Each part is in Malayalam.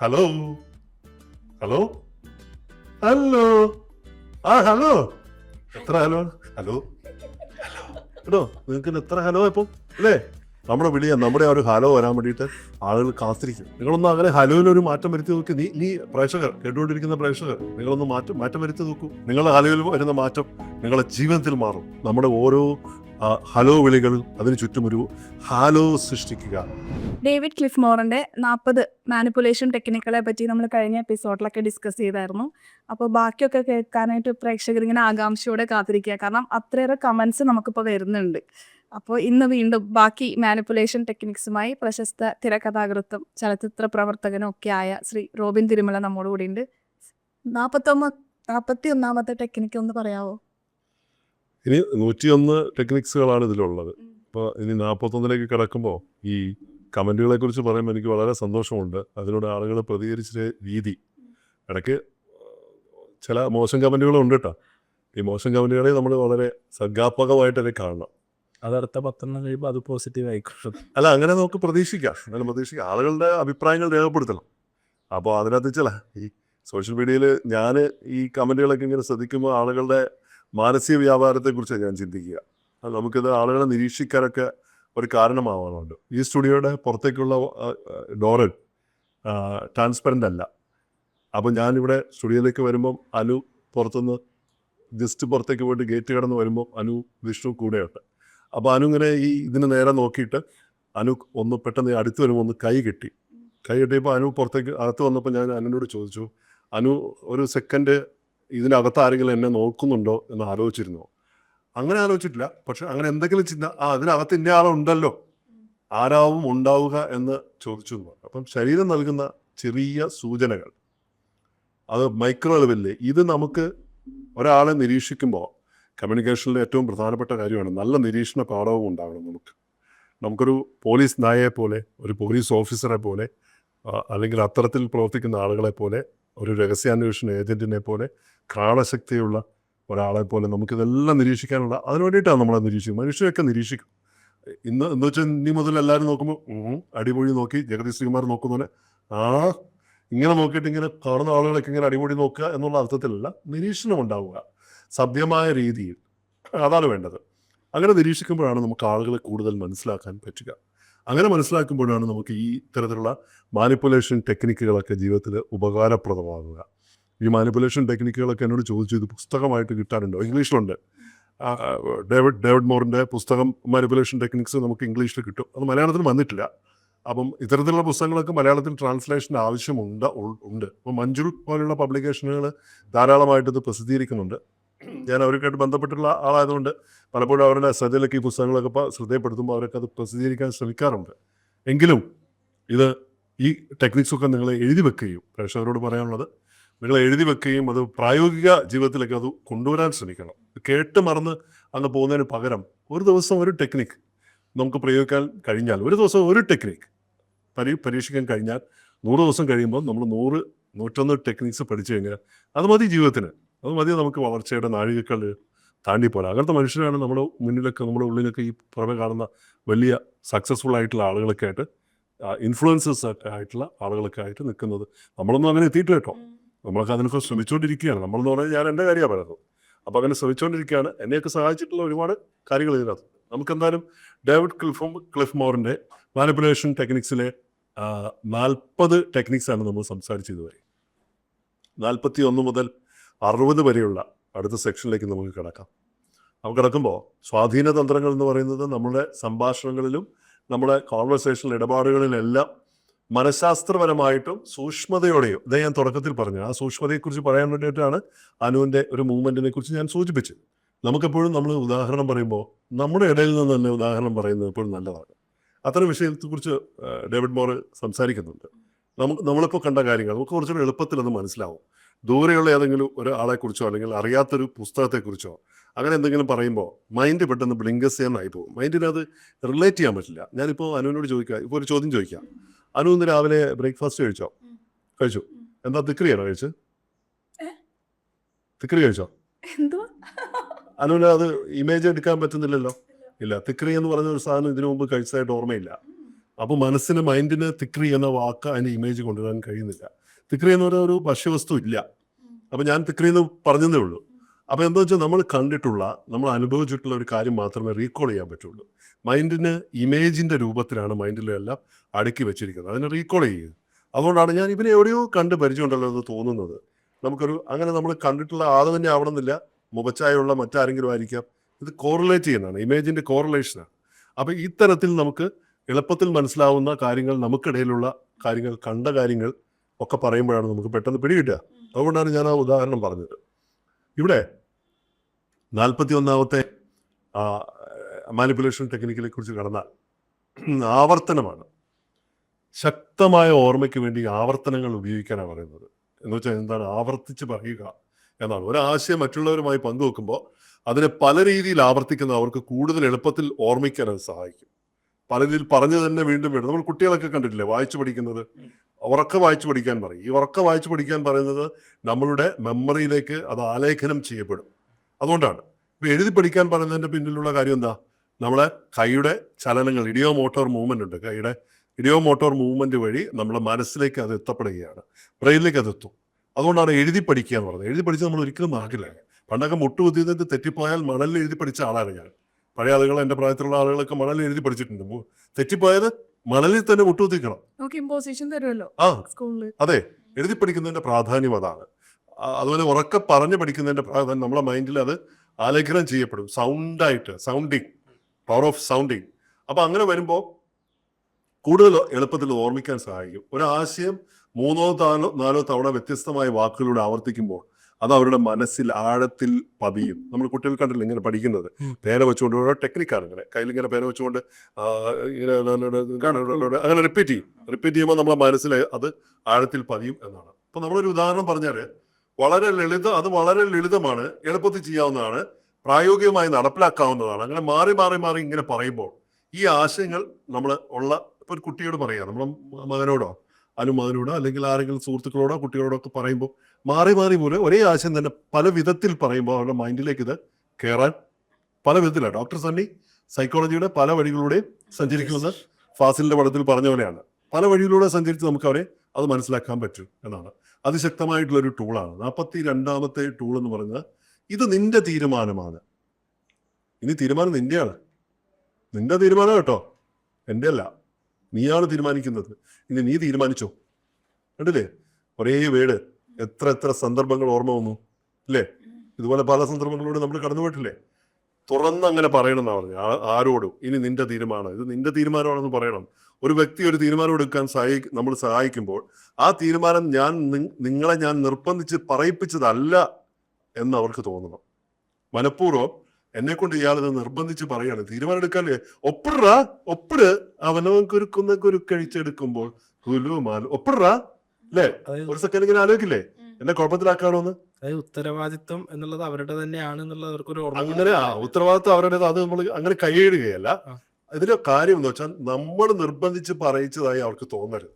ഹലോ ഹലോ ഹലോ ആ ഹലോ എത്ര ഹലോ ഹലോ ഹലോ കേട്ടോ നിങ്ങൾക്ക് എത്ര ഹലോ ഇപ്പം? അല്ലേ? നമ്മുടെ വിളിയാ നമ്മുടെ ആ ഒരു ഹലോ വരാൻ വേണ്ടിയിട്ട് ആളുകൾ കാത്തിരിക്കും. നിങ്ങളൊന്ന് അങ്ങനെ ഹലോയിൽ ഒരു മാറ്റം വരുത്തി നോക്കി. നീ നീ പ്രേക്ഷകർ കേട്ടുകൊണ്ടിരിക്കുന്ന പ്രേക്ഷകർ നിങ്ങളൊന്ന് മാറ്റം മാറ്റം വരുത്തി നോക്കൂ. നിങ്ങളുടെ ഹലോയിൽ വരുന്ന മാറ്റം നിങ്ങളുടെ ജീവിതത്തിൽ മാറും. നമ്മുടെ ഓരോ ഹലോ വിളികൾ അതിന് ചുറ്റും ഒരു ഹാലോ സൃഷ്ടിക്കുക. ഡേവിഡ് ക്ലിഫ് മോറിന്റെ നാൽപ്പത് മാനിപ്പുലേഷൻ ടെക്നിക്കുകളെ പറ്റി നമ്മൾ കഴിഞ്ഞ എപ്പിസോഡിലൊക്കെ ഡിസ്കസ് ചെയ്തായിരുന്നു. അപ്പോൾ ബാക്കിയൊക്കെ കേൾക്കാനായിട്ട് പ്രേക്ഷകർ ഇങ്ങനെ ആകാംക്ഷയോടെ കാത്തിരിക്കുക. കാരണം അത്രയേറെ കമന്റ്സ് നമുക്കിപ്പോൾ വരുന്നുണ്ട്. അപ്പോൾ ഇന്ന് വീണ്ടും ബാക്കി മാനിപ്പുലേഷൻ ടെക്നിക്സുമായി പ്രശസ്ത തിരക്കഥാകൃത്തും ചലച്ചിത്ര പ്രവർത്തകനും ഒക്കെ ആയ ശ്രീ റോബിൻ തിരുമല നമ്മോട് കൂടി ഉണ്ട് നാൽപ്പത്തൊമ്പ നാൽപ്പത്തി ഒന്നാമത്തെ ടെക്നിക്ക് ഒന്ന് പറയാവോ? ഇനി നൂറ്റിയൊന്ന് ടെക്നിക്സുകളാണ് ഇതിലുള്ളത്. അപ്പോൾ ഇനി നാൽപ്പത്തൊന്നിലേക്ക് കിടക്കുമ്പോൾ ഈ കമന്റുകളെ കുറിച്ച് പറയുമ്പോൾ എനിക്ക് വളരെ സന്തോഷമുണ്ട്. അതിനോട് ആളുകൾ പ്രതികരിച്ച രീതി. ഇടയ്ക്ക് ചില മോശം കമന്റുകളും ഉണ്ട് കേട്ടോ ഈ മോശം കമന്റുകളെ നമ്മൾ വളരെ സർഗാത്മകമായിട്ട് അതിനെ കാണണം. അത് അടുത്ത പത്തെണ്ണം കഴിയുമ്പോൾ അത് പോസിറ്റീവ് ആയിക്കോട്ടെ അല്ല അങ്ങനെ നമുക്ക് പ്രതീക്ഷിക്കാം. അങ്ങനെ പ്രതീക്ഷിക്കാം. ആളുകളുടെ അഭിപ്രായങ്ങൾ രേഖപ്പെടുത്തണം. അപ്പോൾ അതിനകത്ത് ചില ഈ സോഷ്യൽ മീഡിയയിൽ ഞാൻ ഈ കമന്റുകളൊക്കെ ഇങ്ങനെ ശ്രദ്ധിക്കുമ്പോൾ ആളുകളുടെ മാനസിക വ്യാപാരത്തെക്കുറിച്ച് ഞാൻ ചിന്തിക്കുക. അത് നമുക്കിത് ആളുകളെ നിരീക്ഷിക്കാനൊക്കെ ഒരു കാരണമാവാറുണ്ട്. ഈ സ്റ്റുഡിയോയുടെ പുറത്തേക്കുള്ള ഡോറ് ട്രാൻസ്പെറന്റ് അല്ല. അപ്പോൾ ഞാനിവിടെ സ്റ്റുഡിയോയിലേക്ക് വരുമ്പം അനു പുറത്തുനിന്ന് ജസ്റ്റ് പുറത്തേക്ക് പോയിട്ട് ഗേറ്റ് കടന്ന് വരുമ്പോൾ അനു വിഷ്ണു കൂടെയുണ്ട്. അപ്പോൾ അനു ഇങ്ങനെ ഈ ഇതിന് നേരെ നോക്കിയിട്ട് അനു ഒന്ന് പെട്ടെന്ന് അടുത്ത് വരുമ്പോൾ ഒന്ന് കൈ കെട്ടി. കൈ കെട്ടിയപ്പോൾ അനു പുറത്തേക്ക് അകത്ത് വന്നപ്പോൾ ഞാൻ അനുവിനോട് ചോദിച്ചു. അനു ഒരു സെക്കൻഡ് ഇതിനകത്ത് ആരെങ്കിലും എന്നെ നോക്കുന്നുണ്ടോ എന്ന് ആലോചിച്ചിരുന്നോ. അങ്ങനെ ആലോചിച്ചിട്ടില്ല. പക്ഷെ അങ്ങനെ എന്തെങ്കിലും ചിന്ത ആ അതിനകത്ത് ഇന്ന ആളുണ്ടല്ലോ ആരാവും ഉണ്ടാവുക എന്ന് ചോദിച്ചു അപ്പം ശരീരം നൽകുന്ന ചെറിയ സൂചനകൾ. അത് മൈക്രോ ലെവലിൽ ഇത് നമുക്ക് ഒരാളെ നിരീക്ഷിക്കുമ്പോൾ കമ്മ്യൂണിക്കേഷനിലെ ഏറ്റവും പ്രധാനപ്പെട്ട കാര്യമാണ് നല്ല നിരീക്ഷണ പാഠവും ഉണ്ടാകണം നമുക്ക്. നമുക്കൊരു പോലീസ് നായയെ പോലെ ഒരു പോലീസ് ഓഫീസറെ പോലെ അല്ലെങ്കിൽ അത്തരത്തിൽ പ്രവർത്തിക്കുന്ന ആളുകളെ പോലെ ഒരു രഹസ്യാന്വേഷണ ഏജന്റിനെ പോലെ കാളശക്തിയുള്ള ഒരാളെ പോലെ നമുക്കിതെല്ലാം നിരീക്ഷിക്കാനുള്ള അതിന് വേണ്ടിയിട്ടാണ് നമ്മളെ നിരീക്ഷിക്കുന്നത്. മനുഷ്യരൊക്കെ നിരീക്ഷിക്കും. ഇന്ന് എന്ന് വെച്ചാൽ ഇനി മുതൽ എല്ലാവരും നോക്കുമ്പോൾ അടിപൊളി നോക്കി. ജഗതി ശ്രീകുമാർ നോക്കുന്ന പോലെ ആ ഇങ്ങനെ നോക്കിയിട്ട് ഇങ്ങനെ കാണുന്ന ആളുകളൊക്കെ ഇങ്ങനെ അടിപൊളി നോക്കുക എന്നുള്ള അർത്ഥത്തിലല്ല നിരീക്ഷണം ഉണ്ടാവുക. സഭ്യമായ രീതിയിൽ. അതാണ് വേണ്ടത്. അങ്ങനെ നിരീക്ഷിക്കുമ്പോഴാണ് നമുക്ക് ആളുകളെ കൂടുതൽ മനസ്സിലാക്കാൻ പറ്റുക. അങ്ങനെ മനസ്സിലാക്കുമ്പോഴാണ് നമുക്ക് ഈ തരത്തിലുള്ള മാനിപ്പുലേഷൻ ടെക്നിക്കുകളൊക്കെ ജീവിതത്തിൽ ഉപകാരപ്രദമാകുക. ഈ മാനിപ്പുലേഷൻ ടെക്നിക്കുകളൊക്കെ എന്നോട് ചോദിച്ചു ഇത് പുസ്തകമായിട്ട് കിട്ടാനുണ്ടോ? ഇംഗ്ലീഷിലുണ്ട്. ഡേവിഡ് ഡേവിഡ് മോറിന്റെ പുസ്തകം മാനിപ്പുലേഷൻ ടെക്നിക്സ് നമുക്ക് ഇംഗ്ലീഷിൽ കിട്ടും. അത് മലയാളത്തിൽ വന്നിട്ടില്ല. അപ്പം ഇത്തരത്തിലുള്ള പുസ്തകങ്ങളൊക്കെ മലയാളത്തിൽ ട്രാൻസ്ലേഷൻ ആവശ്യമുണ്ട് ഉണ്ട്. അപ്പം മഞ്ജുൾ പോലെയുള്ള പബ്ലിക്കേഷനുകൾ ധാരാളമായിട്ട് ഇത് പ്രസിദ്ധീകരിക്കുന്നുണ്ട്. ഞാൻ അവർക്കായിട്ട് ബന്ധപ്പെട്ടുള്ള ആളായതുകൊണ്ട് പലപ്പോഴും അവരുടെ ശ്രദ്ധയിലേക്ക് ഈ പുസ്തകങ്ങളൊക്കെ ശ്രദ്ധയപ്പെടുത്തുമ്പോൾ അവരൊക്കെ അത് പ്രസിദ്ധീകരിക്കാൻ ശ്രമിക്കാറുണ്ട്. എങ്കിലും ഇത് ഈ ടെക്നിക്സൊക്കെ നിങ്ങൾ എഴുതി വെക്കുകയും പ്രേക്ഷകരോട് പറയാനുള്ളത് നിങ്ങൾ എഴുതി വെക്കുകയും അത് പ്രായോഗിക ജീവിതത്തിലേക്ക് അത് കൊണ്ടുവരാൻ ശ്രമിക്കണം. കേട്ട് മറന്ന് അങ്ങ് പോകുന്നതിന് പകരം ഒരു ദിവസം ഒരു ടെക്നിക്ക് നമുക്ക് പ്രയോഗിക്കാൻ കഴിഞ്ഞാൽ ഒരു ദിവസം ഒരു ടെക്നിക്ക് പരി പരീക്ഷിക്കാൻ കഴിഞ്ഞാൽ നൂറ് ദിവസം കഴിയുമ്പോൾ നമ്മൾ നൂറ് നൂറ്റൊന്ന് ടെക്നിക്സ് പഠിച്ചു കഴിഞ്ഞാൽ അത് മതി ജീവിതത്തിന്. അത് മതി നമുക്ക് വളർച്ചയുടെ നാഴികക്കൽ താണ്ടി പോലെ അങ്ങനത്തെ മനുഷ്യരാണ് നമ്മുടെ മുന്നിലൊക്കെ നമ്മുടെ ഉള്ളിലൊക്കെ ഈ പുറമെ കാണുന്ന വലിയ സക്സസ്ഫുൾ ആയിട്ടുള്ള ആളുകളൊക്കെ ആയിട്ട് ഇൻഫ്ലുവൻസേഴ്സ് ആയിട്ടുള്ള ആളുകളൊക്കെ ആയിട്ട് നിൽക്കുന്നത്. നമ്മളൊന്നും അങ്ങനെ എത്തിയിട്ട് കേട്ടോ. നമ്മളൊക്കെ അതിനൊക്കെ ശ്രമിച്ചുകൊണ്ടിരിക്കുകയാണ് നമ്മളെന്ന് പറഞ്ഞാൽ ഞാൻ എന്റെ കാര്യമാണ് പറയുന്നത്. അപ്പോൾ അങ്ങനെ ശ്രമിച്ചുകൊണ്ടിരിക്കുകയാണ് എന്നെയൊക്കെ സഹായിച്ചിട്ടുള്ള ഒരുപാട് കാര്യങ്ങൾ ഇതിനകത്ത്. നമുക്ക് എന്തായാലും ഡേവിഡ് ക്ലിഫും ക്ലിഫ് മോറിന്റെ മാനിപ്പുലേഷൻ ടെക്നിക്സിലെ നാൽപ്പത് ടെക്നിക്സാണ് നമ്മൾ സംസാരിച്ചത് വരെ നാൽപ്പത്തി ഒന്ന് മുതൽ അറുപത് വരെയുള്ള അടുത്ത സെക്ഷനിലേക്ക് നമുക്ക് കിടക്കാം. നമുക്ക് കിടക്കുമ്പോൾ സ്വാധീന തന്ത്രങ്ങൾ എന്ന് പറയുന്നത് നമ്മുടെ സംഭാഷണങ്ങളിലും നമ്മുടെ കോൺവെർസേഷൻ ഇടപാടുകളിലെല്ലാം മനഃശാസ്ത്രപരമായിട്ടും സൂക്ഷ്മതയോടെയും ഇതേ ഞാൻ തുടക്കത്തിൽ പറഞ്ഞു ആ സൂക്ഷ്മതയെക്കുറിച്ച് പറയാൻ വേണ്ടിയിട്ടാണ് അനുവിന്റെ ഒരു മൂവ്മെന്റിനെ കുറിച്ച് ഞാൻ സൂചിപ്പിച്ചത്. നമുക്കെപ്പോഴും നമ്മൾ ഉദാഹരണം പറയുമ്പോൾ നമ്മുടെ ഇടയിൽ നിന്ന് തന്നെ ഉദാഹരണം പറയുന്നത് എപ്പോഴും നല്ലതാണ്. അത്തരം വിഷയത്തെക്കുറിച്ച് ഡേവിഡ് മോർ സംസാരിക്കുന്നുണ്ട്. നമുക്ക് നമ്മളിപ്പോൾ കണ്ട കാര്യങ്ങൾ നമുക്ക് കുറച്ചുകൂടി എളുപ്പത്തിൽ അത് മനസ്സിലാവും. ദൂരെയുള്ള ഏതെങ്കിലും ഒരാളെക്കുറിച്ചോ അല്ലെങ്കിൽ അറിയാത്തൊരു പുസ്തകത്തെക്കുറിച്ചോ അങ്ങനെ എന്തെങ്കിലും പറയുമ്പോൾ മൈൻഡ് പെട്ടെന്ന് ബ്ലിങ്കസ് ചെയ്യാനായി പോകും. മൈൻഡിന് അത് റിലേറ്റ് ചെയ്യാൻ പറ്റില്ല. ഞാനിപ്പോൾ അനുവിനോട് ചോദിക്കാം ഇപ്പോൾ ഒരു ചോദ്യം ചോദിക്കാം. അനു ഇന്ന് രാവിലെ ബ്രേക്ക്ഫാസ്റ്റ് കഴിച്ചോ? കഴിച്ചു. എന്താ തിക്രിയാണോ കഴിച്ചു? തിക്രി കഴിച്ചോ? അനുവിന് അത് ഇമേജ് എടുക്കാൻ പറ്റുന്നില്ലല്ലോ. ഇല്ല തിക്രി എന്ന് പറഞ്ഞ ഒരു സാധനം ഇതിനു മുമ്പ് കഴിച്ചതായിട്ട് ഓർമ്മയില്ല. അപ്പോൾ മനസ്സിന് മൈൻഡിന് തിക്രി എന്ന വാക്ക് അതിന്റെ ഇമേജ് കൊണ്ടുവരാൻ കഴിയുന്നില്ല. തിക്രി എന്ന് പറയുന്ന ഒരു ഭക്ഷ്യവസ്തു ഇല്ല. അപ്പോൾ ഞാൻ തിക്രി എന്ന് പറഞ്ഞതേ ഉള്ളൂ. അപ്പോൾ എന്താ വെച്ചാൽ നമ്മൾ കണ്ടിട്ടുള്ള നമ്മൾ അനുഭവിച്ചിട്ടുള്ള ഒരു കാര്യം മാത്രമേ റീകോൾ ചെയ്യാൻ പറ്റുള്ളൂ. മൈൻഡിന് ഇമേജിന്റെ രൂപത്തിലാണ് മൈൻഡിലെല്ലാം അടുക്കി വെച്ചിരിക്കുന്നത്. അതിനെ റീകോൾ ചെയ്യുക അതുകൊണ്ടാണ് ഞാൻ ഇവനെ എവിടെയോ കണ്ട് പരിചയമുണ്ടല്ലോ എന്ന് തോന്നുന്നത്. നമുക്കൊരു അങ്ങനെ നമ്മൾ കണ്ടിട്ടുള്ള ആൾ തന്നെ ആവണമെന്നില്ല. മുഖച്ചായുള്ള മറ്റാരെങ്കിലും ആയിരിക്കാം. ഇത് കോറിലേറ്റ് ചെയ്യുന്നതാണ്. ഇമേജിന്റെ കോറിലേഷനാണ് അപ്പോൾ ഇത്തരത്തിൽ നമുക്ക് എളുപ്പത്തിൽ മനസ്സിലാവുന്ന കാര്യങ്ങൾ നമുക്കിടയിലുള്ള കാര്യങ്ങൾ കണ്ട കാര്യങ്ങൾ ഒക്കെ പറയുമ്പോഴാണ് നമുക്ക് പെട്ടെന്ന് പിടികിട്ടുക. അതുകൊണ്ടാണ് ഞാൻ ആ ഉദാഹരണം പറഞ്ഞത്. ഇവിടെ നാൽപ്പത്തി ഒന്നാമത്തെ മാനിപ്പുലേഷൻ ടെക്നിക്കിനെ കുറിച്ച് കടന്നാൽ ആവർത്തനമാണ്. ശക്തമായ ഓർമ്മയ്ക്ക് വേണ്ടി ആവർത്തനങ്ങൾ ഉപയോഗിക്കാനാണ് പറയുന്നത്. എന്ന് വെച്ചാൽ എന്താണ്? ആവർത്തിച്ച് പറയുക എന്നാണ്. ഒരാശയം മറ്റുള്ളവരുമായി പങ്കുവെക്കുമ്പോൾ അതിനെ പല രീതിയിൽ ആവർത്തിക്കുന്നത് അവർക്ക് കൂടുതൽ എളുപ്പത്തിൽ ഓർമ്മിക്കാൻ അത് സഹായിക്കും. പല രീതിയിൽ പറഞ്ഞു തന്നെ വീണ്ടും വീണ്ടും നമ്മൾ കുട്ടികളൊക്കെ കണ്ടിട്ടില്ലേ? വായിച്ചു പഠിക്കുന്നത്. ഉറക്ക വായിച്ചു പഠിക്കാൻ പറയും. ഈ ഉറക്ക വായിച്ചു പഠിക്കാൻ പറയുന്നത് നമ്മളുടെ മെമ്മറിയിലേക്ക് അത് ആലേഖനം ചെയ്യപ്പെടും. അതുകൊണ്ടാണ്. ഇപ്പൊ എഴുതി പഠിക്കാൻ പറയുന്നതിന്റെ പിന്നിലുള്ള കാര്യം എന്താ? നമ്മളെ കൈയുടെ ചലനങ്ങൾ ഇഡിയോ മോട്ടോർ മൂവ്മെന്റ് ഉണ്ട്. കൈയുടെ ഇഡിയോ മോട്ടോർ മൂവ്മെന്റ് വഴി നമ്മുടെ മനസ്സിലേക്ക് അത് എത്തപ്പെടുകയാണ്. ബ്രെയിനിലേക്ക് അത് എത്തും. അതുകൊണ്ടാണ് എഴുതി പഠിക്കുക എന്ന് പറയുന്നത്. എഴുതി പഠിച്ച് നമ്മൾ ഒരിക്കലും ആകില്ല പണ്ടൊക്കെ മുട്ടുകുത്തിയതിന്റെ തെറ്റിപ്പോയാൽ മണലിൽ എഴുതി പഠിച്ച ആളാണ് ഞാൻ. പഴയ ആളുകൾ എന്റെ പ്രായത്തിലുള്ള ആളുകളൊക്കെ മണലിൽ എഴുതി പഠിച്ചിട്ടുണ്ട്. തെറ്റിപ്പോയത് മണലിൽ തന്നെ മുട്ടുകുത്തിക്കണം നമുക്ക് ഇമ്പോസിഷൻ തരുമല്ലോ ആ സ്കൂളിൽ അതെ എഴുതി പഠിക്കുന്നതിന്റെ പ്രാധാന്യം അതാണ്. അതുപോലെ ഉറക്കെ പറഞ്ഞു പഠിക്കുന്നതിന്റെ പ്രാധാന്യം നമ്മളെ മൈൻഡിൽ അത് ആലേഖനം ചെയ്യപ്പെടും. സൗണ്ടായിട്ട് സൗണ്ടിങ് പവർ ഓഫ് സൗണ്ടിങ് അപ്പൊ അങ്ങനെ വരുമ്പോൾ കൂടുതൽ എളുപ്പത്തിൽ ഓർമ്മിക്കാൻ സഹായിക്കും. ഒരു ആശയം മൂന്നോ നാലോ നാലോ തവണ വ്യത്യസ്തമായ വാക്കുകളിലൂടെ ആവർത്തിക്കുമ്പോൾ അത് അവരുടെ മനസ്സിൽ ആഴത്തിൽ പതിയും. നമ്മൾ കുട്ടികൾ കണ്ടില്ല ഇങ്ങനെ പഠിക്കുന്നത്. പേന വെച്ചുകൊണ്ട് ഓരോ ടെക്നിക്കാണ് ഇങ്ങനെ. കയ്യിൽ ഇങ്ങനെ പേന വെച്ചുകൊണ്ട് അങ്ങനെ റിപ്പീറ്റ് ചെയ്യും. റിപ്പീറ്റ് ചെയ്യുമ്പോൾ നമ്മുടെ മനസ്സിൽ അത് ആഴത്തിൽ പതിയും എന്നാണ്. അപ്പൊ നമ്മളൊരു ഉദാഹരണം പറഞ്ഞാൽ വളരെ ലളിതം അത് വളരെ ലളിതമാണ് എളുപ്പത്തിൽ ചെയ്യാവുന്നതാണ് പ്രായോഗികമായി നടപ്പിലാക്കാവുന്നതാണ്. അങ്ങനെ മാറി മാറി മാറി ഇങ്ങനെ പറയുമ്പോൾ ഈ ആശയങ്ങൾ നമ്മൾ ഉള്ള ഒരു കുട്ടിയോട് പറയുക നമ്മളെ മകനോടോ അനു മകനോടോ അല്ലെങ്കിൽ ആരെങ്കിലും സുഹൃത്തുക്കളോടോ കുട്ടികളോടോ ഒക്കെ പറയുമ്പോൾ മാറി മാറി പോലെ ഒരേ ആശയം തന്നെ പല വിധത്തിൽ പറയുമ്പോൾ അവരുടെ മൈൻഡിലേക്ക് ഇത് കയറാൻ പല വിധത്തിലാണ്. ഡോക്ടർ സണ്ണി സൈക്കോളജിയുടെ പല വഴികളിലൂടെയും സഞ്ചരിക്കുമെന്ന് ഫാസിലിന്റെ പടത്തിൽ പറഞ്ഞ പോലെയാണ്. പല വഴികളിലൂടെ സഞ്ചരിച്ച് നമുക്ക് അവരെ അത് മനസ്സിലാക്കാൻ പറ്റും എന്നാണ്. അതിശക്തമായിട്ടുള്ളൊരു ടൂളാണ് നാൽപ്പത്തി രണ്ടാമത്തെ ടൂൾ എന്ന് പറയുന്നത് ഇത് നിന്റെ തീരുമാനമാണ്. ഇനി തീരുമാനം നിന്റെയാണ്. നിന്റെ തീരുമാനം കേട്ടോ. എന്റെ അല്ല നീയാണ് തീരുമാനിക്കുന്നത്. ഇനി നീ തീരുമാനിച്ചോ? കണ്ടില്ലേ? ഒരേ വേട്. എത്ര എത്ര സന്ദർഭങ്ങൾ ഓർമ്മ വന്നു. അല്ലേ ഇതുപോലെ പല സന്ദർഭങ്ങളിലൂടെ നമ്മൾ കടന്നുപോയിട്ടില്ലേ തുറന്ന് അങ്ങനെ പറയണം എന്നാ പറഞ്ഞു. ആ- ആരോടും? ഇനി നിന്റെ തീരുമാനം. ഇത് നിന്റെ തീരുമാനമാണെന്ന് പറയണം. ഒരു വ്യക്തി ഒരു തീരുമാനം എടുക്കാൻ സഹായി നമ്മൾ സഹായിക്കുമ്പോൾ ആ തീരുമാനം ഞാൻ നിങ്ങളെ ഞാൻ നിർബന്ധിച്ച് പറയിപ്പിച്ചതല്ല എന്ന് അവർക്ക് തോന്നണം. മനഃപൂർവം എന്നെ കൊണ്ട് ഇയാളിത് നിർബന്ധിച്ച് പറയാണ്. തീരുമാനം എടുക്കാല്ലേ ഒപ്പിടാ. ഒപ്പിട് അവനവൻകുരുക്കുന്ന കുരുക്കഴിച്ചെടുക്കുമ്പോൾ കഴിച്ചെടുക്കുമ്പോൾ കുലുമാൽ ഒപ്പിടാ അല്ലേ? ഒരു സെക്കൻഡ് ഇങ്ങനെ ആലോചിക്കില്ലേ? എന്നെ കുഴപ്പത്തിലാക്കാണോ എന്ന് അതായത് ഉത്തരവാദിത്വം എന്നുള്ളത് അവരുടെ തന്നെയാണ് എന്നുള്ളത് അവർക്ക് ഒരു ഓർമ്മ അങ്ങനെ ആ ഉത്തരവാദിത്വം അവരുടേത്. അത് നമ്മൾ അങ്ങനെ കൈയിടുകയല്ല. ഇതിന്റെ കാര്യം എന്ന് വെച്ചാൽ നമ്മൾ നിർബന്ധിച്ച് പറയിച്ചതായി അവർക്ക് തോന്നരുത്.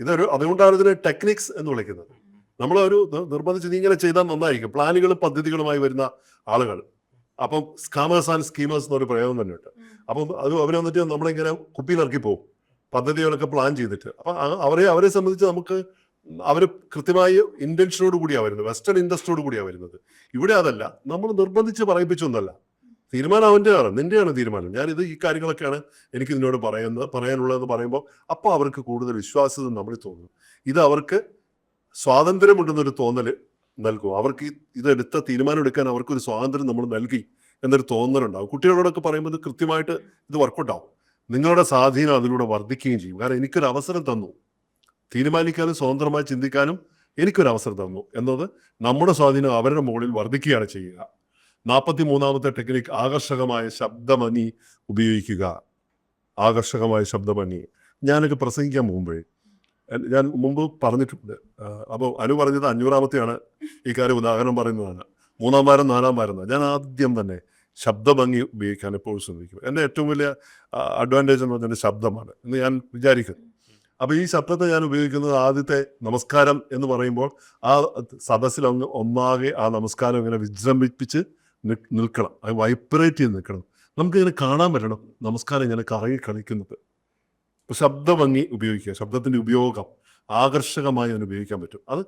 ഇതൊരു അതുകൊണ്ടാണ് ഇതിനെ ടെക്നിക്സ് എന്ന് വിളിക്കുന്നത്. നമ്മൾ ഒരു നിർബന്ധിച്ച് നീ ഇങ്ങനെ ചെയ്താൽ നന്നായിരിക്കും. പ്ലാനുകളും പദ്ധതികളുമായി വരുന്ന ആളുകൾ. അപ്പം സ്കാമേഴ്സ് ആൻഡ് സ്കീമേഴ്സ് എന്നൊരു പ്രയോഗം തന്നെയുണ്ട് അപ്പം അത് അവർ വന്നിട്ട് നമ്മളിങ്ങനെ കുപ്പിയിലിറക്കി പോകും പദ്ധതികളൊക്കെ പ്ലാൻ ചെയ്തിട്ട്. അപ്പം അവരെ അവരെ സംബന്ധിച്ച് നമുക്ക് അവർ കൃത്യമായ ഇന്റൻഷനോട് കൂടിയാണ് വരുന്നത്. വെസ്റ്റേൺ ഇൻട്രസ്റ്റോട് കൂടിയാണ് വരുന്നത്. ഇവിടെ അതല്ല. നമ്മൾ നിർബന്ധിച്ച് പറയിപ്പിച്ചൊന്നല്ല തീരുമാനം അവന്റെയാണ് നിന്റെയാണ് തീരുമാനം. ഞാനിത് ഈ കാര്യങ്ങളൊക്കെയാണ് എനിക്ക് നിന്നോട് പറയുന്നത് പറയാനുള്ളതെന്ന് പറയുമ്പോൾ അപ്പോൾ അവർക്ക് കൂടുതൽ വിശ്വാസ്യത നമ്മളിൽ തോന്നും. ഇത് അവർക്ക് സ്വാതന്ത്ര്യമുണ്ടെന്നൊരു തോന്നൽ നൽകും. അവർക്ക് ഇതെടുത്ത തീരുമാനം എടുക്കാൻ അവർക്കൊരു സ്വാതന്ത്ര്യം നമ്മൾ നൽകി എന്നൊരു തോന്നലുണ്ടാവും. കുട്ടികളോടൊക്കെ പറയുമ്പോൾ കൃത്യമായിട്ട് ഇത് വർക്കൗട്ട് ആവും. നിങ്ങളുടെ സ്വാധീനം അതിലൂടെ വർദ്ധിക്കുകയും ചെയ്യും. കാരണം എനിക്കൊരു അവസരം തന്നു. തീരുമാനിക്കാനും സ്വതന്ത്രമായി ചിന്തിക്കാനും എനിക്കൊരു അവസരം തന്നു എന്നത് നമ്മുടെ സ്വാധീനം അവരുടെ മുകളിൽ വർദ്ധിക്കുകയാണ് ചെയ്യുക. നാൽപ്പത്തി മൂന്നാമത്തെ ടെക്നിക്ക് ആകർഷകമായ ശബ്ദമണി ഉപയോഗിക്കുക. ആകർഷകമായ ശബ്ദമണി. ഞാനൊക്കെ പ്രസംഗിക്കാൻ പോകുമ്പോഴേ ഞാൻ മുമ്പ് പറഞ്ഞിട്ടുണ്ട്. അപ്പോൾ അനു പറഞ്ഞത് അഞ്ഞൂറാമത്തെയാണ്. ഈ കാര്യം ഉദാഹരണം പറയുന്നതാണ്. മൂന്നാം വാരം നാലാം വാരം. ഞാൻ ആദ്യം തന്നെ ശബ്ദഭംഗി ഉപയോഗിക്കാൻ എപ്പോഴും ശ്രമിക്കും. എന്റെ ഏറ്റവും വലിയ അഡ്വാന്റേജ് എന്ന് പറഞ്ഞാൽ ശബ്ദമാണ് എന്ന് ഞാൻ വിചാരിക്കുന്നു. അപ്പോൾ ഈ ശബ്ദത്തെ ഞാൻ ഉപയോഗിക്കുന്നത് ആദ്യത്തെ നമസ്കാരം എന്ന് പറയുമ്പോൾ ആ സദസ്സിൽ ഒന്നാകെ ആ നമസ്കാരം ഇങ്ങനെ വിജൃംഭിപ്പിച്ച് നിൽക്കണം. അത് വൈബ്രേറ്റ് ചെയ്ത് നിൽക്കണം. നമുക്കിങ്ങനെ കാണാൻ പറ്റണം. നമസ്കാരം ഇങ്ങനെ കറങ്ങി കളിക്കുന്നത്. ശബ്ദഭംഗി ഉപയോഗിക്കുക ശബ്ദത്തിന്റെ ഉപയോഗം ആകർഷകമായി അതിന് ഉപയോഗിക്കാൻ പറ്റും. അത്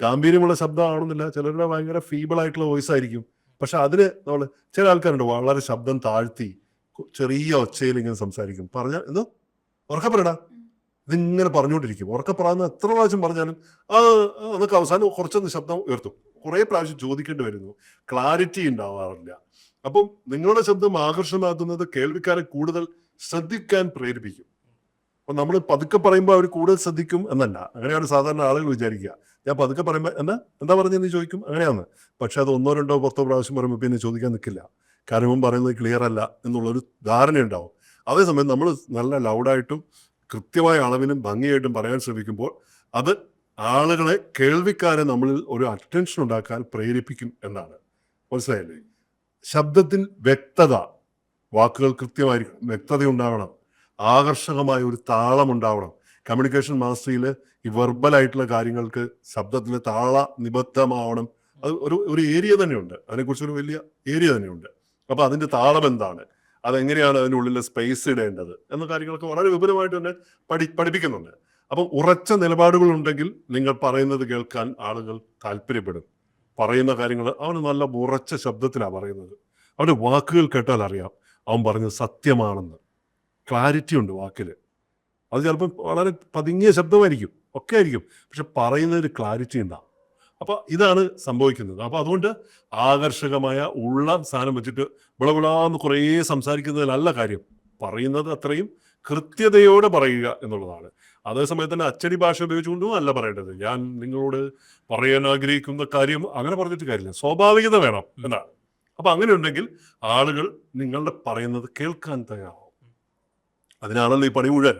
ഗാംഭീര്യമുള്ള ശബ്ദമാണെന്നില്ല ചിലരുടെ ഭയങ്കര ഫീബിൾ ആയിട്ടുള്ള വോയിസ് ആയിരിക്കും. പക്ഷെ അതിന് നമ്മൾ ചില ആൾക്കാരുണ്ട് വളരെ ശബ്ദം താഴ്ത്തി ചെറിയ ഒച്ചയിൽ ഇങ്ങനെ സംസാരിക്കും. പറഞ്ഞ എന്തോ? ഉറക്കെ പറയടാ ഇതിങ്ങനെ പറഞ്ഞുകൊണ്ടിരിക്കും. ഉറക്കെ പറയുന്ന എത്ര പ്രാവശ്യം പറഞ്ഞാലും അത് നമുക്ക് അവസാനം കുറച്ചൊന്ന് ശബ്ദം ഉയർത്തും. കുറേ പ്രാവശ്യം ചോദിക്കേണ്ടി വരുന്നു. ക്ലാരിറ്റി ഉണ്ടാവാറില്ല. അപ്പം നിങ്ങളുടെ ശബ്ദം ആകർഷമാക്കുന്നത് കേൾവിക്കാരെ കൂടുതൽ ശ്രദ്ധിക്കാൻ പ്രേരിപ്പിക്കും. അപ്പൊ നമ്മൾ പതുക്കെ പറയുമ്പോൾ അവർ കൂടുതൽ ശ്രദ്ധിക്കും എന്നല്ല. അങ്ങനെയാണ് സാധാരണ ആളുകൾ വിചാരിക്കുക. ഞാൻ പതുക്കെ പറയുമ്പോൾ എന്നാ? എന്താ പറഞ്ഞെന്ന് ചോദിക്കും? അങ്ങനെയാണ്. പക്ഷെ അത് ഒന്നോ രണ്ടോ പത്തോ പ്രാവശ്യം പറയുമ്പോൾ പിന്നെ ചോദിക്കാൻ നിൽക്കില്ല കാരണം പറയുന്നത് ക്ലിയർ അല്ല എന്നുള്ളൊരു ധാരണ ഉണ്ടാവും. അതേസമയം നമ്മൾ നല്ല ലൗഡായിട്ടും കൃത്യമായ അളവിനും ഭംഗിയായിട്ടും പറയാൻ ശ്രമിക്കുമ്പോൾ അത് ആളുകളെ കേൾവിക്കാരെ നമ്മളിൽ ഒരു അറ്റൻഷൻ ഉണ്ടാക്കാൻ പ്രേരിപ്പിക്കും എന്നാണ്. മനസ്സിലായില്ലേ? ശബ്ദത്തിൽ വ്യക്തത വാക്കുകൾ കൃത്യമായിരിക്കണം. വ്യക്തത ഉണ്ടാവണം. ആകർഷകമായ ഒരു താളം ഉണ്ടാവണം കമ്മ്യൂണിക്കേഷൻ മാസ്റ്ററിയിൽ ഈ വെർബലായിട്ടുള്ള കാര്യങ്ങൾക്ക് ശബ്ദത്തിൽ താള നിബദ്ധമാവണം. അത് ഒരു ഒരു ഏരിയ തന്നെയുണ്ട്. അതിനെക്കുറിച്ച് ഒരു വലിയ ഏരിയ തന്നെയുണ്ട്. അപ്പൊ അതിന്റെ താളം എന്താണ്? അതെങ്ങനെയാണ് അതിനുള്ളിൽ സ്പേസ് ഇടേണ്ടത്? എന്ന കാര്യങ്ങളൊക്കെ വളരെ വിപുലമായിട്ട് തന്നെ പഠി പഠിപ്പിക്കുന്നുണ്ട്. അപ്പം ഉറച്ച നിലപാടുകളുണ്ടെങ്കിൽ നിങ്ങൾ പറയുന്നത് കേൾക്കാൻ ആളുകൾ താല്പര്യപ്പെടും. പറയുന്ന കാര്യങ്ങൾ അവന് നല്ല ഉറച്ച ശബ്ദത്തിലാണ് പറയുന്നത്. അവന്റെ വാക്കുകൾ കേട്ടാൽ അറിയാം അവൻ പറഞ്ഞത് സത്യമാണെന്ന്. ക്ലാരിറ്റി ഉണ്ട് വാക്കിൽ അത് ചിലപ്പോൾ വളരെ പതുങ്ങിയ ശബ്ദമായിരിക്കും ഒക്കെ ആയിരിക്കും. പക്ഷെ പറയുന്നതിന് ക്ലാരിറ്റി ഉണ്ടാവും അപ്പോൾ ഇതാണ് സംഭവിക്കുന്നത്. അപ്പോൾ അതുകൊണ്ട് ആകർഷകമായ ഉള്ള സാധനം വെച്ചിട്ട് വിളവിളാന്ന് കുറേ സംസാരിക്കുന്നതിലല്ല കാര്യം. പറയുന്നത് അത്രയും കൃത്യതയോടെ പറയുക എന്നുള്ളതാണ്. അതേസമയത്ത് തന്നെ അച്ചടി ഭാഷ ഉപയോഗിച്ചുകൊണ്ടും അല്ല പറയേണ്ടത്. ഞാൻ നിങ്ങളോട് പറയാൻ ആഗ്രഹിക്കുന്ന കാര്യം അങ്ങനെ പറഞ്ഞിട്ട് കാര്യമില്ല. സ്വാഭാവികത വേണം എന്നാണ്. അപ്പം അങ്ങനെ ഉണ്ടെങ്കിൽ ആളുകൾ നിങ്ങളുടെ പറയുന്നത് കേൾക്കാൻ തയ്യാറാവും അതിനാണല്ലോ ഈ പണി മുഴുവൻ.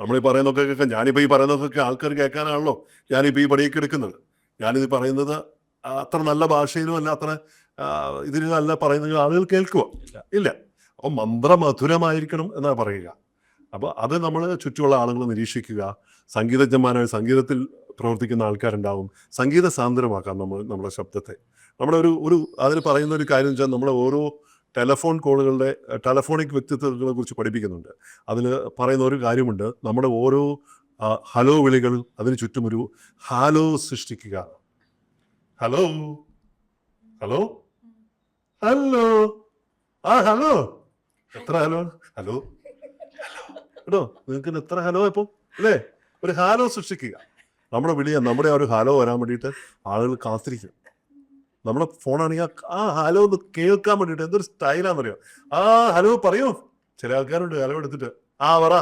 നമ്മൾ ഈ പറയുന്നതൊക്കെ കേൾക്കാം. ഞാനിപ്പോ ഈ പറയുന്നതൊക്കെ ആൾക്കാർ കേൾക്കാനാണല്ലോ ഞാനിപ്പോ ഈ പണിയൊക്കെ എടുക്കുന്നത്. ഞാനിത് പറയുന്നത് അത്ര നല്ല ഭാഷയിലും അല്ല അത്ര ഇതിലും അല്ല പറയുന്നത് ആളുകൾ കേൾക്കുക ഇല്ല. മന്ത്ര മന്ത്രമധുരമായിരിക്കണം എന്നാണ് പറയുക. അപ്പോൾ അത് നമ്മൾ ചുറ്റുമുള്ള ആളുകൾ നിരീക്ഷിക്കുക. സംഗീതജ്ഞന്മാരായ സംഗീതത്തിൽ പ്രവർത്തിക്കുന്ന ആൾക്കാരുണ്ടാവും. സംഗീത സാന്ദ്രമാക്കാം നമ്മൾ നമ്മുടെ ശബ്ദത്തെ. നമ്മുടെ ഒരു ഒരു അതിൽ പറയുന്ന ഒരു കാര്യം വെച്ചാൽ നമ്മളെ ഓരോ ടെലഫോൺ കോളുകളുടെ ടെലഫോണിക് വ്യക്തിത്വങ്ങളെ കുറിച്ച് പഠിപ്പിക്കുന്നുണ്ട്. അതിൽ പറയുന്ന ഒരു കാര്യമുണ്ട്. നമ്മുടെ ഓരോ ഹലോ വിളികൾ അതിന് ചുറ്റും ഒരു ഹാലോ സൃഷ്ടിക്കുക. ഹലോ? ഹലോ? ഹലോ? ആ ഹലോ? എത്ര ഹലോ? ഹലോ? കേട്ടോ നിങ്ങൾക്ക് എത്ര ഹലോ ഇപ്പം? അല്ലേ? ഒരു ഹാലോ സൃഷ്ടിക്കുക. നമ്മുടെ വിളിയ നമ്മുടെ ആ ഒരു ഹാലോ വരാൻ വേണ്ടിയിട്ട് ആളുകൾ കാത്തിരിക്കും. നമ്മുടെ ഫോണാണെങ്കിൽ ആ ഹലോ ഒന്ന് കേൾക്കാൻ വേണ്ടിട്ട് എന്തൊരു സ്റ്റൈലാന്ന് അറിയോ ആ ഹലോ പറയൂ. ചില ആൾക്കാരുണ്ട് ഹലോ എടുത്തിട്ട്. ആ പറ.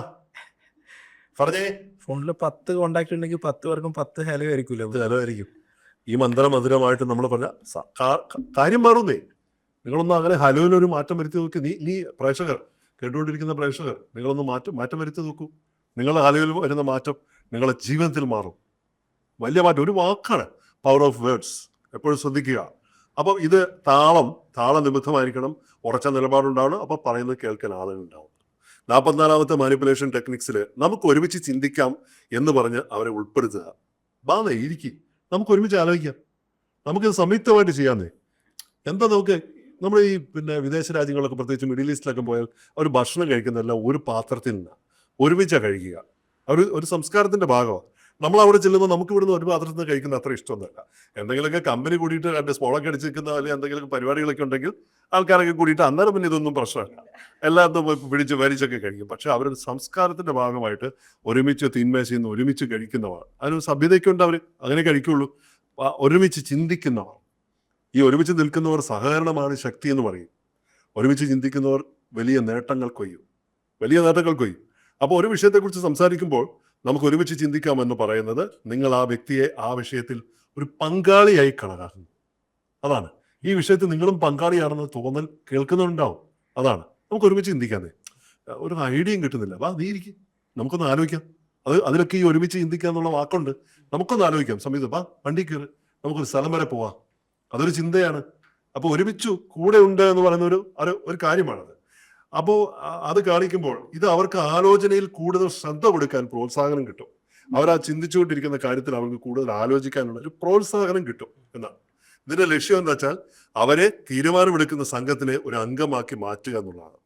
പറഞ്ഞേ. ഫോണിൽ പത്ത് കോണ്ടാക്ട് ഉണ്ടെങ്കിൽ പത്ത് പേർക്കും പത്ത് ഹലോ ആയിരിക്കില്ല ഹലോ ആയിരിക്കും. ഈ മന്ത്രമധുരമായിട്ട് നമ്മൾ പറഞ്ഞ കാര്യം മാറുന്നേ. നിങ്ങളൊന്ന് അങ്ങനെ ഹലോയിലൊരു മാറ്റം വരുത്തി നോക്കി. നീ നീ പ്രേക്ഷകർ കേട്ടുകൊണ്ടിരിക്കുന്ന പ്രേക്ഷകർ നിങ്ങളൊന്ന് മാറ്റം മാറ്റം വരുത്തി നോക്കൂ. നിങ്ങളുടെ ഹലോയിൽ വരുന്ന മാറ്റം നിങ്ങളുടെ ജീവിതത്തിൽ മാറും. വലിയ മാറ്റം. ഒരു വാക്കാണ്. പവർ ഓഫ് വേർഡ്സ് എപ്പോഴും ശ്രദ്ധിക്കുക. അപ്പം ഇത് താളം താളനിബദ്ധമായിരിക്കണം ഉറച്ച നിലപാടുണ്ടാവണം. അപ്പം പറയുന്നത് കേൾക്കാൻ ആളുകളുണ്ടാവും. നാൽപ്പത്തിനാലാമത്തെ മാനിപ്പുലേഷൻ ടെക്നിക്സിൽ നമുക്ക് ഒരുമിച്ച് ചിന്തിക്കാം എന്ന് പറഞ്ഞ് അവരെ ഉൾപ്പെടുത്തുക. ബാധ ഇരിക്കും. നമുക്ക് ഒരുമിച്ച് ആലോചിക്കാം. നമുക്കിത് സംയുക്തമായിട്ട് ചെയ്യാന്നേ എന്താ നമുക്ക് നമ്മൾ ഈ പിന്നെ വിദേശ രാജ്യങ്ങളൊക്കെ പ്രത്യേകിച്ച് മിഡിൽ ഈസ്റ്റിലൊക്കെ പോയാൽ അവർ ഭക്ഷണം കഴിക്കുന്നതെല്ലാം ഒരു പാത്രത്തിൽ നിന്ന്. ഒരുമിച്ചാണ് കഴിക്കുക. അവർ ഒരു സംസ്കാരത്തിന്റെ ഭാഗമാണ് നമ്മൾ അവിടെ ചെല്ലുമ്പോൾ നമുക്ക് ഇവിടുന്ന് ഒരു പാത്രത്തിൽ നിന്ന് കഴിക്കുന്ന അത്ര ഇഷ്ടമൊന്നുമല്ല. എന്തെങ്കിലുമൊക്കെ കമ്പനി കൂടിയിട്ട് രണ്ട് സ്മോളൊക്കെ അടിച്ചിരിക്കുന്ന അല്ലെങ്കിൽ എന്തെങ്കിലും പരിപാടികളൊക്കെ ഉണ്ടെങ്കിൽ ആൾക്കാരൊക്കെ കൂടിയിട്ട് അന്നേരം പിന്നെ ഇതൊന്നും പ്രശ്നമല്ല. എല്ലാത്തും പിടിച്ച് വലിച്ചൊക്കെ കഴിക്കും. പക്ഷെ അവരൊരു സംസ്കാരത്തിന്റെ ഭാഗമായിട്ട് ഒരുമിച്ച് തീന്മേശയിൽ നിന്ന് ഒരുമിച്ച് കഴിക്കുന്നവർ അതിന് സഭ്യതയ്ക്കുണ്ട് അവർ അങ്ങനെ കഴിക്കുള്ളൂ. ഒരുമിച്ച് ചിന്തിക്കുന്നവർ. ഈ ഒരുമിച്ച് നിൽക്കുന്നവർ സഹകരണമാണ് ശക്തി എന്ന് പറയും. ഒരുമിച്ച് ചിന്തിക്കുന്നവർ വലിയ നേട്ടങ്ങൾ കൊയ്യും. വലിയ നേട്ടങ്ങൾ കൊയ്യും. അപ്പോൾ ഒരു വിഷയത്തെക്കുറിച്ച് സംസാരിക്കുമ്പോൾ നമുക്ക് ഒരുമിച്ച് ചിന്തിക്കാമെന്ന് പറയുന്നത് നിങ്ങൾ ആ വ്യക്തിയെ ആ വിഷയത്തിൽ ഒരു പങ്കാളിയായി കണക്കാക്കുന്നു അതാണ്. ഈ വിഷയത്തിൽ നിങ്ങളും പങ്കാളിയാണെന്ന് തോന്നൽ കേൾക്കുന്നുണ്ടാവും. അതാണ്. നമുക്ക് ഒരുമിച്ച് ചിന്തിക്കാന്നേ ഒരു ഐഡിയയും കിട്ടുന്നില്ല. വാ നീ ഇരിക്കും. നമുക്കൊന്ന് ആലോചിക്കാം. അത് അതിലൊക്കെ ഈ ഒരുമിച്ച് ചിന്തിക്കുക എന്നുള്ള വാക്കുണ്ട്. നമുക്കൊന്ന് ആലോചിക്കാം. സമയത്ത് വാ വണ്ടി കയറി. നമുക്കൊരു സ്ഥലം വരെ പോവാം. അതൊരു ചിന്തയാണ്. അപ്പൊ ഒരുമിച്ചു കൂടെ ഉണ്ട് എന്ന് പറയുന്ന ഒരു ഒരു കാര്യമാണത്. അപ്പോൾ അത് കാണിക്കുമ്പോൾ ഇത് അവർക്ക് ആലോചനയിൽ കൂടുതൽ ശ്രദ്ധ കൊടുക്കാൻ പ്രോത്സാഹനം കിട്ടും. അവർ ആ ചിന്തിച്ചുകൊണ്ടിരിക്കുന്ന കാര്യത്തിൽ അവർക്ക് കൂടുതൽ ആലോചിക്കാനുള്ള ഒരു പ്രോത്സാഹനം കിട്ടും എന്നാണ്. ഇതിന്റെ ലക്ഷ്യം എന്താ വെച്ചാൽ അവരെ തീരുമാനമെടുക്കുന്ന സംഘത്തിലെ ഒരു അംഗമാക്കി മാറ്റുക എന്നുള്ളതാണ്.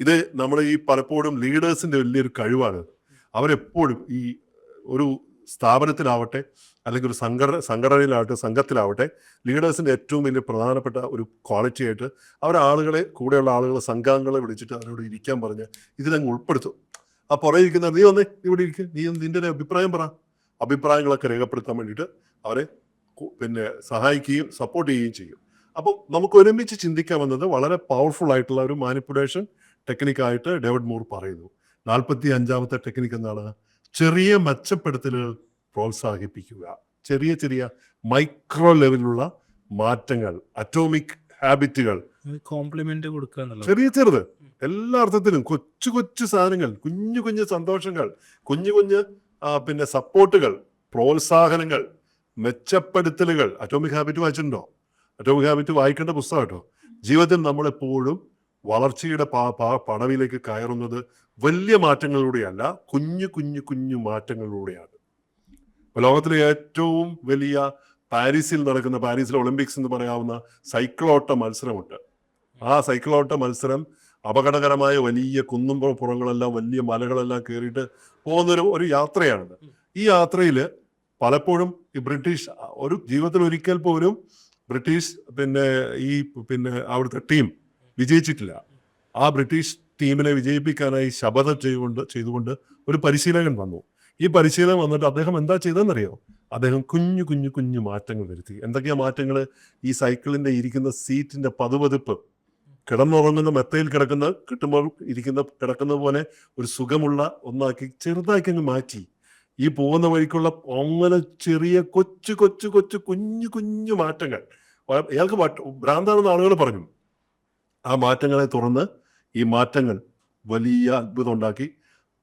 ഇത് നമ്മൾ ഈ പലപ്പോഴും ലീഡേഴ്സിന്റെ വലിയൊരു കഴിവാണ്. അവരെപ്പോഴും ഈ ഒരു സ്ഥാപനത്തിലാവട്ടെ അല്ലെങ്കിൽ ഒരു സംഘടന സംഘടനയിലാവട്ടെ സംഘത്തിലാവട്ടെ ലീഡേഴ്സിന്റെ ഏറ്റവും വലിയ പ്രധാനപ്പെട്ട ഒരു ക്വാളിറ്റി ആയിട്ട് അവരാളുകളെ കൂടെയുള്ള ആളുകളെ സംഘാംഗങ്ങളെ വിളിച്ചിട്ട് അവരോട് ഇരിക്കാൻ പറഞ്ഞ് ഇതിലങ്ങ് ഉൾപ്പെടുത്തും. ആ പുറകെ ഇരിക്കുന്ന നീ വന്നേ ഇവിടെ ഇരിക്കുക നീ നിന്റെ അഭിപ്രായം പറ. അഭിപ്രായങ്ങളൊക്കെ രേഖപ്പെടുത്താൻ വേണ്ടിയിട്ട് അവരെ പിന്നെ സഹായിക്കുകയും സപ്പോർട്ട് ചെയ്യുകയും ചെയ്യും. അപ്പോൾ നമുക്ക് ഒരുമിച്ച് ചിന്തിക്കാമെന്നത് വളരെ പവർഫുൾ ആയിട്ടുള്ള ഒരു മാനിപ്പുലേഷൻ ടെക്നിക്കായിട്ട് ഡേവിഡ് മൂർ പറയുന്നു. നാൽപ്പത്തി അഞ്ചാമത്തെ ടെക്നിക്ക് എന്താണ്? ചെറിയ മെച്ചപ്പെടുത്തലുകൾ പ്രോത്സാഹിപ്പിക്കുക. ചെറിയ ചെറിയ മൈക്രോ ലെവലിലുള്ള മാറ്റങ്ങൾ അറ്റോമിക് ഹാബിറ്റുകൾ കോംപ്ലിമെന്റ് കൊടുക്കുക ചെറിയ ചെറുത്. എല്ലാ അർത്ഥത്തിലും കൊച്ചു കൊച്ചു സാധനങ്ങൾ കുഞ്ഞു കുഞ്ഞു സന്തോഷങ്ങൾ കുഞ്ഞു കുഞ്ഞു പിന്നെ സപ്പോർട്ടുകൾ പ്രോത്സാഹനങ്ങൾ മെച്ചപ്പെടുത്തലുകൾ. അറ്റോമിക് ഹാബിറ്റ് വായിച്ചിട്ടുണ്ടോ? അറ്റോമിക് ഹാബിറ്റ് വായിക്കേണ്ട പുസ്തകം കേട്ടോ. ജീവിതത്തിൽ നമ്മളെപ്പോഴും വളർച്ചയുടെ പടവിലേക്ക് കയറുന്നത് വലിയ മാറ്റങ്ങളിലൂടെയല്ല കുഞ്ഞു കുഞ്ഞു കുഞ്ഞു മാറ്റങ്ങളിലൂടെയാണ്. ലോകത്തിലെ ഏറ്റവും വലിയ പാരീസിൽ നടക്കുന്ന പാരീസിലെ ഒളിമ്പിക്സ് എന്ന് പറയാവുന്ന സൈക്കിളോട്ട മത്സരമുണ്ട്. ആ സൈക്കിളോട്ട മത്സരം അപകടകരമായ വലിയ കുന്നും പുറ- പുറങ്ങളെല്ലാം വലിയ മലകളെല്ലാം കയറിയിട്ട് പോകുന്നൊരു ഒരു യാത്രയാണിത്. ഈ യാത്രയിൽ പലപ്പോഴും ഈ ബ്രിട്ടീഷ് ഒരു ജീവിതത്തിൽ ഒരിക്കൽ പോലും ബ്രിട്ടീഷ് പിന്നെ ഈ പിന്നെ അവിടുത്തെ ടീം വിജയിച്ചിട്ടില്ല. ആ ബ്രിട്ടീഷ് ടീമിനെ വിജയിപ്പിക്കാനായി ശപഥം ചെയ്തുകൊണ്ട് ചെയ്തുകൊണ്ട് ഒരു പരിശീലകൻ വന്നു. ഈ പരിശീലനം വന്നിട്ട് അദ്ദേഹം എന്താ ചെയ്തതെന്നറിയോ? അദ്ദേഹം കുഞ്ഞു കുഞ്ഞു കുഞ്ഞു മാറ്റങ്ങൾ വരുത്തി. എന്തൊക്കെയാ മാറ്റങ്ങൾ? ഈ സൈക്കിളിന്റെ ഇരിക്കുന്ന സീറ്റിന്റെ പതുപതിപ്പ് കിടന്നുറങ്ങുന്ന മെത്തയിൽ കിടക്കുന്ന കിട്ടുമ്പോൾ ഇരിക്കുന്ന കിടക്കുന്ന പോലെ ഒരു സുഖമുള്ള ഒന്നാക്കി ചെറുതാക്കി അങ്ങ് മാറ്റി. ഈ പോകുന്ന വഴിക്കുള്ള അങ്ങനെ ചെറിയ കൊച്ചു കൊച്ചു കൊച്ചു കുഞ്ഞു കുഞ്ഞു മാറ്റങ്ങൾ. ഇയാൾക്ക് ഭ്രാന്താണെന്ന് ആളുകൾ പറഞ്ഞു. ആ മാറ്റങ്ങളെ തുറന്ന് ഈ മാറ്റങ്ങൾ വലിയ അത്ഭുതം ഉണ്ടാക്കി.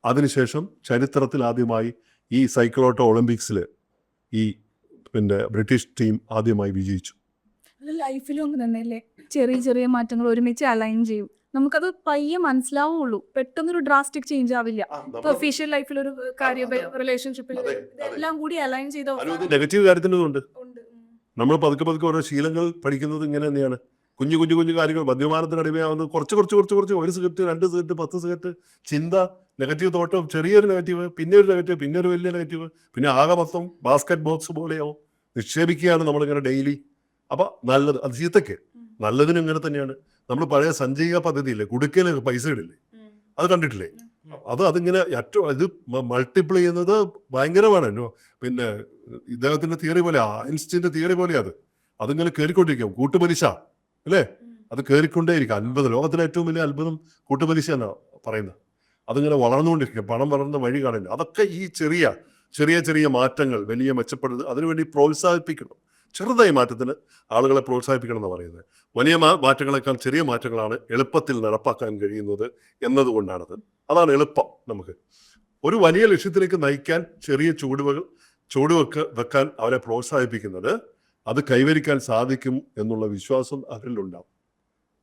അതിനുശേഷം ചരിത്രത്തിൽ ആദ്യമായി ഈ സൈക്കിളോട്ടോ ഒളിമ്പിക്സിൽ ഈ പിന്നെ ബ്രിട്ടീഷ് ടീം ആദ്യമായി വിജയിച്ചു. ലൈഫിലും അങ്ങനെ തന്നെയല്ലേ? ചെറിയ ചെറിയ മാറ്റങ്ങൾ ഒരുമിച്ച് അലൈൻ ചെയ്യും. നമുക്കത് പയ്യെ മനസ്സിലാവുള്ളൂ. പെട്ടെന്നൊരു ഡ്രാസ്റ്റിക് ചേഞ്ച് ആവില്ല. ഒഫീഷ്യൽ ലൈഫിൽ ഒരു കാര്യം റിലേഷൻഷിപ്പിൽ. എല്ലാം കൂടി അലൈൻ ചെയ്ത നെഗറ്റീവ് കാര്യത്തിനുണ്ട് ഉണ്ട്. നമ്മൾ പതുക്കെ പതുക്കെ ഓരോ ശീലങ്ങൾ പഠിക്കുന്നത് ഇങ്ങനെ തന്നെയാണ്. കുഞ്ഞു കുഞ്ഞു കുഞ്ഞു കാര്യങ്ങൾ മദ്യപാനത്തിന് അടിമയാവുന്നത് കുറച്ച് കുറച്ച് കുറച്ച് കുറച്ച് ഒരു സിഗരറ്റ് രണ്ട് സിഗരറ്റ് പത്ത് സിഗരറ്റ് ചിന്ത നെഗറ്റീവ് തോട്ടം ചെറിയൊരു നെഗറ്റീവ് പിന്നെ ഒരു നെഗറ്റീവ് പിന്നെ ഒരു വലിയ നെഗറ്റീവ് പിന്നെ ആകെ മൊത്തം ബാസ്ക്കറ്റ് ബോക്സ് പോലെയാവും. നിക്ഷേപിക്കുകയാണ് നമ്മളിങ്ങനെ ഡെയിലി അപ്പൊ നല്ലത് അത് ചീത്തക്ക് നല്ലതിനും ഇങ്ങനെ തന്നെയാണ്. നമ്മൾ പഴയ സഞ്ചയിക പദ്ധതിയില്ലേ കുടുക്കയിൽ പൈസ ഇടില്ലേ? അത് കണ്ടിട്ടില്ലേ? അത് അതിങ്ങനെ ഏറ്റവും ഇത് മൾട്ടിപ്ലൈ ചെയ്യുന്നത് ഭയങ്കരമാണ്. പിന്നെ ഇദ്ദേഹത്തിന്റെ തിയറി പോലെ ഐൻസ്റ്റീന്റെ തിയറി പോലെ അത്. അതിങ്ങനെ കയറിക്കൊണ്ടിരിക്കും കൂട്ടുപലിശ. അല്ലേ? അത് കയറിക്കൊണ്ടേയിരിക്കും അത്ഭുതം. ലോകത്തിലെ ഏറ്റവും വലിയ അത്ഭുതം കൂട്ടുപലിശ എന്നാ പറയുന്നത്. അതിങ്ങനെ വളർന്നുകൊണ്ടിരിക്കുക. പണം വളർന്ന വഴി കാണില്ല. അതൊക്കെ ഈ ചെറിയ ചെറിയ ചെറിയ മാറ്റങ്ങൾ വലിയ മെച്ചപ്പെടുന്നത് അതിനുവേണ്ടി പ്രോത്സാഹിപ്പിക്കണം ചെറുതായി മാറ്റത്തിന് ആളുകളെ പ്രോത്സാഹിപ്പിക്കണം എന്ന് പറയുന്നത്. വലിയ മാറ്റങ്ങളെക്കാൾ ചെറിയ മാറ്റങ്ങളാണ് എളുപ്പത്തിൽ നടപ്പാക്കാൻ കഴിയുന്നത് എന്നതുകൊണ്ടാണത്. അതാണ് എളുപ്പം നമുക്ക്. ഒരു വലിയ ലക്ഷ്യത്തിലേക്ക് നയിക്കാൻ ചെറിയ ചൂടുവകൾ ചുവടുവെക്ക് വെക്കാൻ അവരെ പ്രോത്സാഹിപ്പിക്കുന്നത് അത് കൈവരിക്കാൻ സാധിക്കും എന്നുള്ള വിശ്വാസം അവരിലുണ്ടാവും.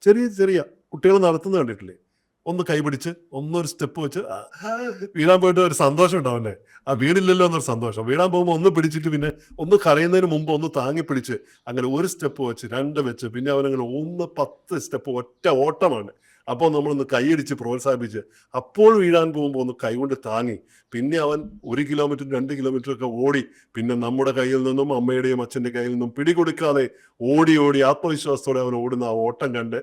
ചെറിയ ചെറിയ കുട്ടികൾ നടത്തുന്നത് കണ്ടിട്ടില്ലേ? ഒന്ന് കൈപിടിച്ച് ഒന്നൊരു സ്റ്റെപ്പ് വെച്ച് വീഴാൻ പോയിട്ട് ഒരു സന്തോഷം ഉണ്ടാവല്ലേ ആ വീടില്ലല്ലോ എന്നൊരു സന്തോഷം. വീഴാൻ പോകുമ്പോൾ ഒന്ന് പിടിച്ചിട്ട് പിന്നെ ഒന്ന് കരയുന്നതിന് മുമ്പ് ഒന്ന് താങ്ങി പിടിച്ച് അങ്ങനെ ഒരു സ്റ്റെപ്പ് വെച്ച് രണ്ട് വെച്ച് പിന്നെ അവനങ്ങനെ ഒന്ന് പത്ത് സ്റ്റെപ്പ് ഒറ്റ ഓട്ടമാണ്. അപ്പോൾ നമ്മളൊന്ന് കൈയടിച്ച് പ്രോത്സാഹിപ്പിച്ച് അപ്പോൾ വീഴാൻ പോകുമ്പോൾ ഒന്ന് കൈകൊണ്ട് താങ്ങി. പിന്നെ അവൻ ഒരു കിലോമീറ്റർ രണ്ട് കിലോമീറ്റർ ഒക്കെ ഓടി. പിന്നെ നമ്മുടെ കയ്യിൽ നിന്നും അമ്മയുടെയും അച്ഛന്റെ കയ്യിൽ നിന്നും പിടികൊടുക്കാതെ ഓടി ഓടി ആത്മവിശ്വാസത്തോടെ അവൻ ഓടുന്ന ആ ഓട്ടം കണ്ട്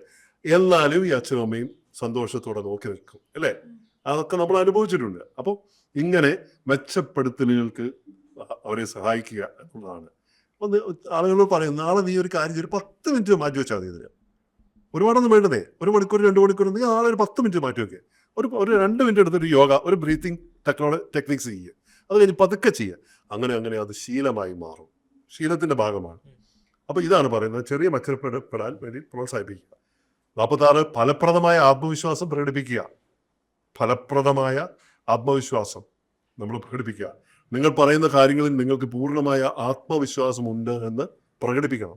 എന്നാലും ഈ അച്ഛനും അമ്മയും സന്തോഷത്തോടെ നോക്കി നിൽക്കും അല്ലേ? അതൊക്കെ നമ്മൾ അനുഭവിച്ചിട്ടുണ്ട്. അപ്പോൾ ഇങ്ങനെ മെച്ചപ്പെടുത്തലുകൾക്ക് അവരെ സഹായിക്കുക എന്നുള്ളതാണ്. ആളുകളോട് പറയും നാളെ നീ ഒരു കാര്യം ചെയ്യും പത്ത് മിനിറ്റ് മാറ്റി വെച്ചാൽ മതി ഇതിന്. ഒരുപാടൊന്നും വേണ്ടതേ. ഒരു മണിക്കൂർ രണ്ട് മണിക്കൂർ ഉണ്ടെങ്കിൽ നാളെ ഒരു പത്ത് മിനിറ്റ് മാറ്റി വെക്കുക ഒരു ഒരു രണ്ട് മിനിറ്റ് എടുത്തിട്ട് യോഗ ഒരു ബ്രീത്തിങ് ടെക്നോളജി ടെക്നിക്സ് ചെയ്യുക അത് കഴിഞ്ഞ് പതുക്കെ ചെയ്യുക അങ്ങനെ അങ്ങനെ അത് ശീലമായി മാറും. ശീലത്തിന്റെ ഭാഗമാണ്. അപ്പോൾ ഇതാണ് പറയുന്നത് ചെറിയ മെച്ചപ്പെടാൻ വേണ്ടി പ്രോത്സാഹിപ്പിക്കുക. നാൽപ്പത്താറ് ഫലപ്രദമായ ആത്മവിശ്വാസം പ്രകടിപ്പിക്കുക. ഫലപ്രദമായ ആത്മവിശ്വാസം നമ്മൾ പ്രകടിപ്പിക്കുക. നിങ്ങൾ പറയുന്ന കാര്യങ്ങളിൽ നിങ്ങൾക്ക് പൂർണമായ ആത്മവിശ്വാസമുണ്ട് എന്ന് പ്രകടിപ്പിക്കണം.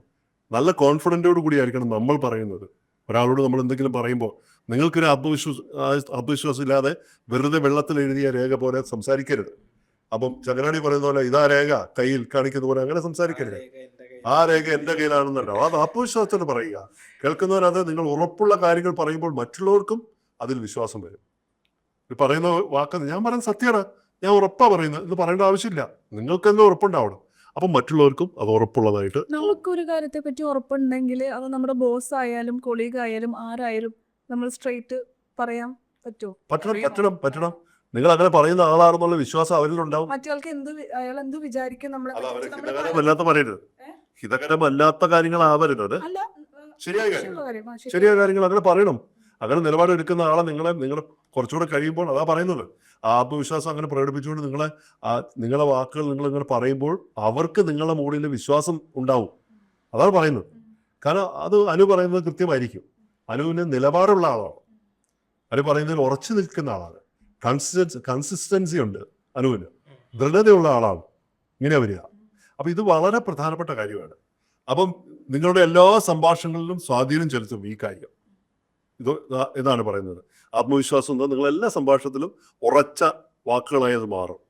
നല്ല കോൺഫിഡന്റോട് കൂടിയായിരിക്കണം നമ്മൾ പറയുന്നത്. ഒരാളോട് നമ്മൾ എന്തെങ്കിലും പറയുമ്പോൾ നിങ്ങൾക്കൊരു ആത്മവിശ്വാസ ആത്മവിശ്വാസം ഇല്ലാതെ വെറുതെ വെള്ളത്തിൽ എഴുതിയ രേഖ പോലെ സംസാരിക്കരുത്. അപ്പം ചങ്ങനാടി പറയുന്ന പോലെ ഇതാ രേഖ കയ്യിൽ കാണിക്കുന്ന പോലെ അങ്ങനെ സംസാരിക്കരുത്. ആ രേഖ എന്റെ കയ്യിലാണെന്നുണ്ടാവും അത് ആത്മവിശ്വാസത്തോട് പറയുക. കേൾക്കുന്നവരത് നിങ്ങൾ ഉറപ്പുള്ള കാര്യങ്ങൾ പറയുമ്പോൾ മറ്റുള്ളവർക്കും അതിൽ വിശ്വാസം വരും. പറയുന്ന വാക്ക് ഞാൻ പറയുന്നത് സത്യമാണ്. ഞാൻ ഉറപ്പാ പറയുന്നത്. ഇത് പറയേണ്ട ആവശ്യമില്ല. നിങ്ങൾക്ക് എന്തോ ഉറപ്പുണ്ടാവണം. അപ്പം മറ്റുള്ളവർക്കും അത് ഉറപ്പുള്ളതായിട്ട് നമുക്കൊരു കാര്യത്തെ പറ്റി ഉറപ്പുണ്ടെങ്കിൽ അത് നമ്മുടെ ബോസ് ആയാലും കൊളീഗ് ആയാലും ആരായാലും നമ്മൾ സ്ട്രെയിറ്റ് പറയാൻ പറ്റുമോ പറ്റണം പറ്റണം പറ്റണം നിങ്ങൾ അങ്ങനെ പറയുന്ന ആളാണെന്നുള്ള വിശ്വാസം അവരിലുണ്ടാവും മറ്റേ എന്ത് അയാൾ എന്ത് വിചാരിക്കും നമ്മളെ ഹിതകരമല്ലാത്ത പറയരുത് ആവരുത് ഹിതകരമല്ലാത്ത ശരിയായ കാര്യം. ശരിയായ കാര്യങ്ങൾ അങ്ങനെ പറയണം അങ്ങനെ നിലപാടെടുക്കുന്ന ആളെ നിങ്ങളെ നിങ്ങൾ കുറച്ചുകൂടെ കഴിയുമ്പോൾ അതാ പറയുന്നത്. ആത്മവിശ്വാസം അങ്ങനെ പ്രകടിപ്പിച്ചുകൊണ്ട് നിങ്ങളെ നിങ്ങളെ വാക്കുകൾ നിങ്ങൾ ഇങ്ങനെ പറയുമ്പോൾ അവർക്ക് നിങ്ങളുടെ മുകളിൽ വിശ്വാസം ഉണ്ടാവും. അതാണ് പറയുന്നത്. കാരണം അത് അനു പറയുന്നത് കൃത്യമായിരിക്കും. അനുവിന് നിലപാടുള്ള ആളാണ്. അനു പറയുന്നതിൽ ഉറച്ചു നിൽക്കുന്ന ആളാണ്. കൺസിസ്റ്റൻസ് കൺസിസ്റ്റൻസി ഉണ്ട് അനുവിന്. ദൃഢതയുള്ള ആളാണ്. ഇങ്ങനെ വരിക. അപ്പൊ ഇത് വളരെ പ്രധാനപ്പെട്ട കാര്യമാണ്. അപ്പം നിങ്ങളുടെ എല്ലാ സംഭാഷണങ്ങളിലും സ്വാധീനം ചെലുത്തും ഈ കാര്യം ഇത് ഇതാ- ഇതാണ് പറയുന്നത്. ആത്മവിശ്വാസം എന്താ നിങ്ങൾ എല്ലാ സംഭാഷണത്തിലും ഉറച്ച വാക്കുകളായത് മാറും.